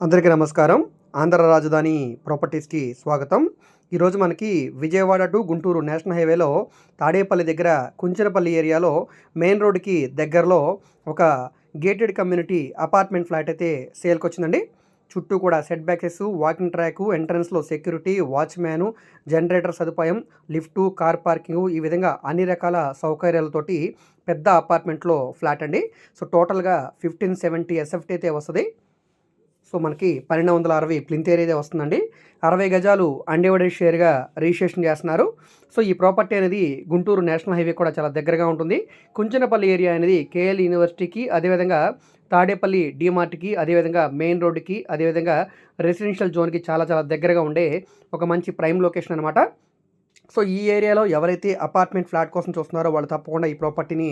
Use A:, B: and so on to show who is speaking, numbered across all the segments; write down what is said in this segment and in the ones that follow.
A: అందరికీ నమస్కారం. ఆంధ్ర రాజధాని ప్రాపర్టీస్కి స్వాగతం. ఈరోజు మనకి విజయవాడ టు గుంటూరు నేషనల్ హైవేలో తాడేపల్లి దగ్గర కుంచనపల్లి ఏరియాలో మెయిన్ రోడ్డుకి దగ్గరలో ఒక గేటెడ్ కమ్యూనిటీ అపార్ట్మెంట్ ఫ్లాట్ అయితే సేల్కి వచ్చిందండి చుట్టూ కూడా సెట్ బ్యాక్సెస్ వాకింగ్ ట్రాక్ ఎంట్రన్స్లో సెక్యూరిటీ వాచ్మ్యాను జనరేటర్ సదుపాయం లిఫ్టు కార్ పార్కింగ్ ఈ విధంగా అన్ని రకాల సౌకర్యాలతోటి పెద్ద అపార్ట్మెంట్లో ఫ్లాట్ అండి సో టోటల్గా ఫిఫ్టీన్ సెవెంటీ ఎస్ఎఫ్టీ అయితే వస్తుంది. సో మనకి పన్నెండు వందల అరవై ప్లింత్ ఏరియా వస్తుందండి. అరవై గజాలు అన్డివైడెడ్ షేర్గా రిజిస్ట్రేషన్ చేస్తున్నారు. సో ఈ ప్రాపర్టీ అనేది గుంటూరు నేషనల్ హైవే కూడా చాలా దగ్గరగా ఉంటుంది. కుంచనపల్లి ఏరియా అనేది కేఎల్ యూనివర్సిటీకి అదేవిధంగా తాడేపల్లి డిమార్ట్కి అదేవిధంగా మెయిన్ రోడ్డుకి అదేవిధంగా రెసిడెన్షియల్ జోన్కి చాలా చాలా దగ్గరగా ఉండే ఒక మంచి ప్రైమ్ లొకేషన్ అనమాట సో ఈ ఏరియాలో ఎవరైతే అపార్ట్మెంట్ ఫ్లాట్ కోసం చూస్తున్నారో వాళ్ళు తప్పకుండా ఈ ప్రాపర్టీని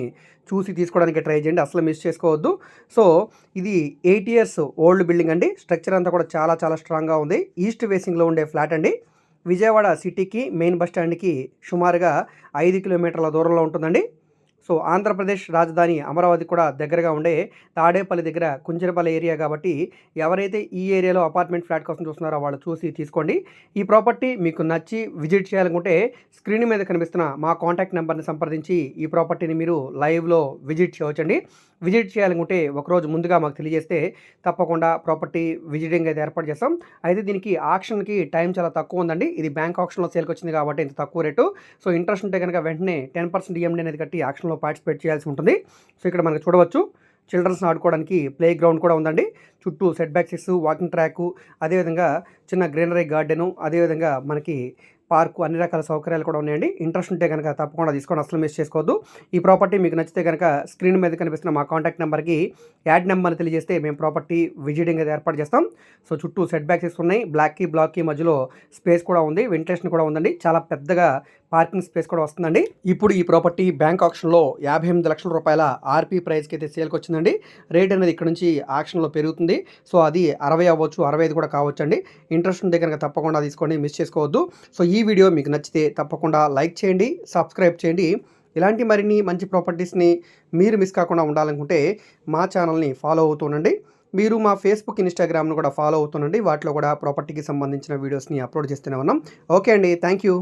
A: చూసి తీసుకోవడానికి ట్రై చేయండి. అసలు మిస్ చేసుకోవద్దు. సో ఇది ఎయిట్ ఇయర్స్ ఓల్డ్ బిల్డింగ్ అండి. స్ట్రక్చర్ అంతా కూడా చాలా చాలా స్ట్రాంగ్గా ఉంది. ఈస్ట్ వేసింగ్లో ఉండే ఫ్లాట్ అండి. విజయవాడ సిటీకి మెయిన్ బస్ స్టాండ్కి సుమారుగా ఐదు కిలోమీటర్ల దూరంలో ఉంటుందండి. సో ఆంధ్రప్రదేశ్ రాజధాని అమరావతి కూడా దగ్గరగా ఉండే తాడేపల్లి దగ్గర కుంచెరపల్లి ఏరియా కాబట్టి ఎవరైతే ఈ ఏరియాలో అపార్ట్మెంట్ ఫ్లాట్ కోసం చూస్తున్నారో వాళ్ళు చూసి తీసుకోండి. ఈ ప్రాపర్టీ మీకు నచ్చి విజిట్ చేయాలనుకుంటే స్క్రీన్ మీద కనిపిస్తున్న మా కాంటాక్ట్ నెంబర్ని సంప్రదించి ఈ ప్రాపర్టీని మీరు లైవ్లో విజిట్ చేయవచ్చండి. విజిట్ చేయాలనుకుంటే ఒకరోజు ముందుగా మాకు తెలియజేస్తే తప్పకుండా ప్రాపర్టీ విజిటింగ్ అయితే ఏర్పాటు చేస్తాం. అయితే దీనికి ఆక్షన్కి టైం చాలా తక్కువ ఉందండి. ఇది బ్యాంక్ ఆప్షన్లో సేల్కి వచ్చింది కాబట్టి ఇంత తక్కువ రేటు. సో ఇంట్రెస్ట్ ఉంటే కనుక వెంటనే టెన్ పర్సెంట్ ఈఎండి అనేది కట్టి ఆక్షన్లో పార్టిసిపేట్ చేయాల్సి ఉంటుంది. సో ఇక్కడ మనకు చూడవచ్చు చిల్డ్రన్స్ ఆడుకోవడానికి ప్లే గ్రౌండ్ కూడా ఉందండి. చుట్టూ సెట్ బ్యాక్సెస్ వాకింగ్ ట్రాకు అదేవిధంగా చిన్న గ్రీనరీ గార్డెను అదేవిధంగా మనకి పార్కు అన్ని రకాల సౌకర్యాలు కూడా ఉన్నాయండి. ఇంట్రెస్ట్ ఉంటే కనుక తప్పకుండా తీసుకోండి అసలు మిస్ చేసుకోవద్దు. ఈ ప్రాపర్టీ మీకు నచ్చితే కనుక స్క్రీన్ మీద కనిపిస్తున్న మా కాంటాక్ట్ నెంబర్కి యాడ్ నెంబర్ని తెలియజేస్తే మేము ప్రాపర్టీ విజిటింగ్ అయితే ఏర్పాటు చేస్తాం. సో చుట్టూ సెట్ బ్యాక్స్ ఉన్నాయి బ్లాక్కి బ్లాక్కి మధ్యలో స్పేస్ కూడా ఉంది. వెంటిలేషన్ కూడా ఉందండి. చాలా పెద్దగా పార్కింగ్ స్పేస్ కూడా వస్తుందండి. ఇప్పుడు ఈ ప్రాపర్టీ బ్యాంక్ ఆప్షన్లో యాభై ఎనిమిది లక్షల రూపాయల ఆర్పీ ప్రైస్కి అయితే సేల్కి వచ్చిందండి. రేట్ అనేది ఇక్కడ నుంచి ఆక్షన్లో పెరుగుతుంది. సో అది అరవై అవ్వచ్చు అరవై ఐదు కూడా కావచ్చు అండి ఇంట్రెస్ట్ ఉంటే కనుక తప్పకుండా తీసుకోండి మిస్ చేసుకోవద్దు. సో ఈ వీడియో మీకు నచ్చితే తప్పకుండా లైక్ చేయండి సబ్స్క్రైబ్ చేయండి. ఇలాంటి మరిన్ని మంచి ప్రాపర్టీస్ని మీరు మిస్ కాకుండా ఉండాలనుకుంటే మా ఛానల్ని ఫాలో అవుతుండండి మీరు మా ఫేస్బుక్ ఇన్స్టాగ్రామ్ను కూడా ఫాలో అవుతుండండి వాటిలో కూడా ప్రాపర్టీకి సంబంధించిన వీడియోస్ని అప్లోడ్ చేస్తూనే ఉన్నాం. ఓకే అండి. Thank you